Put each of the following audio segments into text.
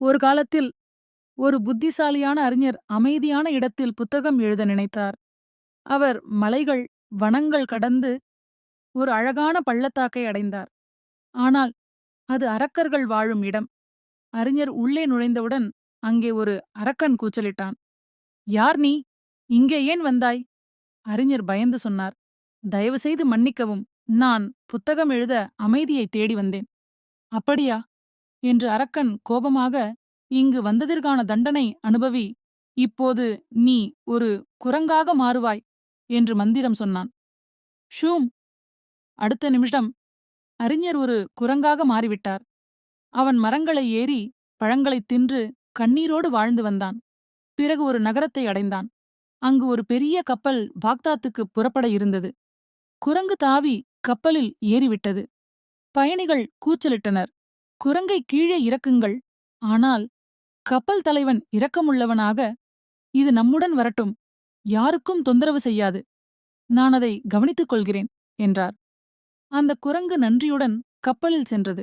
ஒரு காலத்தில் ஒரு புத்திசாலியான அறிஞர் அமைதியான இடத்தில் புத்தகம் எழுத நினைத்தார். அவர் மலைகள் வனங்கள் கடந்து ஒரு அழகான பள்ளத்தாக்கை அடைந்தார். ஆனால் அது அரக்கர்கள் வாழும் இடம். அறிஞர் உள்ளே நுழைந்தவுடன் அங்கே ஒரு அரக்கன் கூச்சலிட்டான். யார் நீ? இங்கே ஏன் வந்தாய்? அறிஞர் பயந்து சொன்னார். தயவுசெய்து மன்னிக்கவும் நான் புத்தகம் எழுத அமைதியை தேடி வந்தேன். அப்படியா? என்று அரக்கன் கோபமாக இங்கு வந்ததற்கான தண்டனை அனுபவி இப்போது நீ ஒரு குரங்காக மாறுவாய் என்று மந்திரம் சொன்னான். ஷூம் அடுத்த நிமிஷம் அறிஞர் ஒரு குரங்காக மாறிவிட்டார். அவன் மரங்களை ஏறி பழங்களைத் தின்று கண்ணீரோடு வாழ்ந்து வந்தான். பிறகு ஒரு நகரத்தை அடைந்தான். அங்கு ஒரு பெரிய கப்பல் பாக்தாத்துக்கு புறப்பட இருந்தது. குரங்கு தாவி கப்பலில் ஏறிவிட்டது. பயணிகள் கூச்சலிட்டனர். குரங்கை கீழே இறக்குங்கள். ஆனால் கப்பல் தலைவன் இரக்கமுள்ளவனாக இது நம்முடன் வரட்டும். யாருக்கும் தொந்தரவு செய்யாது. நான் அதை கவனித்துக் கொள்கிறேன் என்றார். அந்த குரங்கு நன்றியுடன் கப்பலில் சென்றது.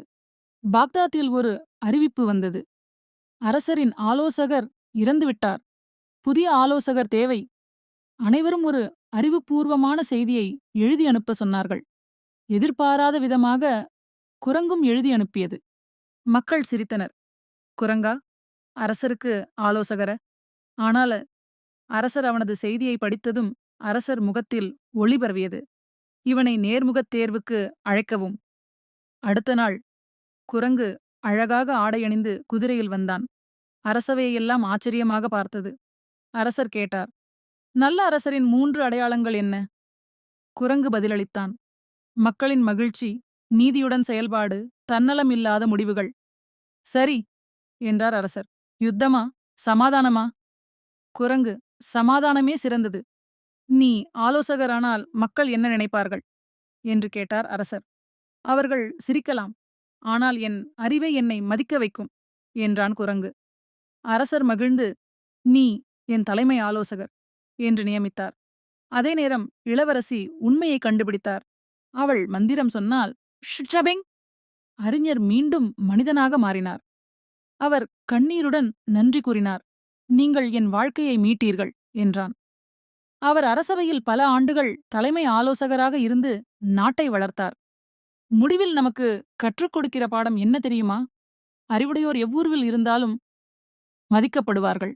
பாக்தாத்தில் ஒரு அறிவிப்பு வந்தது. அரசரின் ஆலோசகர் இறந்துவிட்டார். புதிய ஆலோசகர் தேவை. அனைவரும் ஒரு அறிவுபூர்வமான செய்தியை எழுதி அனுப்ப சொன்னார்கள். எதிர்பாராத விதமாக குரங்கும் எழுதி அனுப்பியது. மக்கள் சிரித்தனர். குரங்கா அரசருக்கு ஆலோசகர. ஆனால அரசர் அவனது செய்தியை படித்ததும் அரசர் முகத்தில் ஒளி பரவியது. இவனை நேர்முகத் தேர்வுக்கு அழைக்கவும். அடுத்த நாள் குரங்கு அழகாக ஆடையணிந்து குதிரையில் வந்தான். அரசவையெல்லாம் ஆச்சரியமாக பார்த்தது. அரசர் கேட்டார் நல்ல அரசரின் மூன்று அடையாளங்கள் என்ன? குரங்கு பதிலளித்தான் மக்களின் மகிழ்ச்சி நீதியுடன் செயல்பாடு தன்னலமில்லாத முடிவுகள் சரி என்றார் அரசர். யுத்தமா? சமாதானமா? குரங்கு. சமாதானமே சிறந்தது. நீ ஆலோசகரானால் மக்கள் என்ன நினைப்பார்கள்? என்று கேட்டார் அரசர். அவர்கள் சிரிக்கலாம். ஆனால் என் அறிவை என்னை மதிக்க வைக்கும் என்றான் குரங்கு. அரசர் மகிழ்ந்து நீ என் தலைமை ஆலோசகர் என்று நியமித்தார். அதே நேரம் இளவரசி உண்மையை கண்டுபிடித்தார். அவள் மந்திரம் சொன்னால் ஷுச்சபெங்! அறிஞர் மீண்டும் மனிதனாக மாறினார். அவர் கண்ணீருடன் நன்றி கூறினார். நீங்கள் என் வாழ்க்கையை மீட்டீர்கள் என்றான். அவர் அரசவையில் பல ஆண்டுகள் தலைமை ஆலோசகராக இருந்து நாட்டை வளர்த்தார். முடிவில் நமக்கு கற்றுக் கொடுக்கிற பாடம் என்ன தெரியுமா? அறிவுடையோர் எவ்வூர்வில் இருந்தாலும் மதிக்கப்படுவார்கள்.